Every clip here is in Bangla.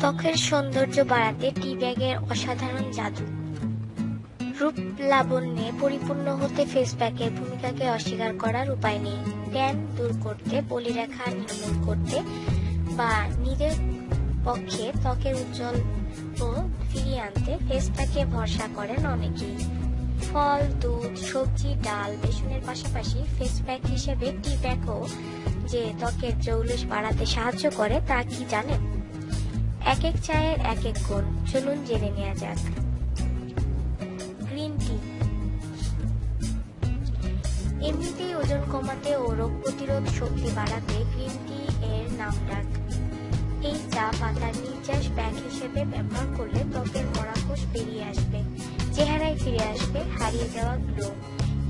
ত্বকের সৌন্দর্য বাড়াতে টি ব্যাগের অসাধারণ জাদু। রূপ লাবণ্যে পরিপূর্ণ হতে ফেস প্যাকের ভূমিকাকে অস্বীকার করার উপায় নেই। ট্যান দূর করতে বলিরেখা নির্মূল করতে বা নিজের পক্ষে ত্বকের উজ্জ্বল ও ফিরিয়ে আনতে ফেস প্যাকে ভরসা করেন অনেকেই। ফল, দুধ, সবজি, ডাল, বেসনের পাশাপাশি ফেস প্যাক হিসেবে টি প্যাকও যে ত্বকের জৌলুস বাড়াতে সাহায্য করে তা কি জানেন? এক এক চায়ের এক এক গুণ চলুন জেনে নেওয়া যাক। Green tea. এমনিতেই ওজন কমাতে ও রোগ প্রতিরোধ শক্তি বাড়াতে গ্রিন টি এর নাম ডাক। এই চা পাতার নির্যাস ব্যাগ হিসেবে ব্যবহার করলে ত্বকের মরাকোষ বেরিয়ে আসবে, চেহারায় ফিরে আসবে, হারিয়ে যাওয়া গ্লো।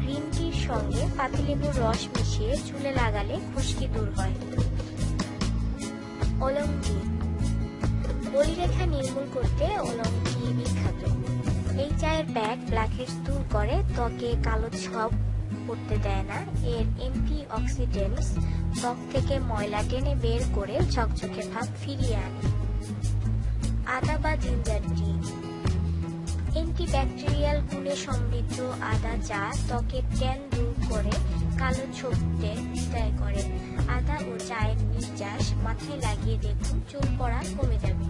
গ্রিন টির সঙ্গে পাতিলেবুর রস মিশিয়ে চুলে লাগালে খুশকি দূর হয়। ওলং টি বলিরেখা নির্মূল করতে টি বিখ্যাত। এই চায়ের ব্যাগ ব্ল্যাকহেডস দূর করে, ত্বকে কালো ছব পড়তে দেয় না। এর এন্টি অক্সিডেন্টস ত্বক থেকে ময়লা টেনে বের করে ঝকঝকে ভাব ফিরিয়ে আনে। আদা বা জিঞ্জার টি। অ্যান্টিব্যাকটেরিয়াল গুণে সমৃদ্ধ আদা চা ত্বকের ট্যান দূর করে কালো ছোপতে বিদায় করে। আদা ও চায়ের নির্যাস মাথায় লাগিয়ে দেখুন, চুল পড়া কমে যাবে।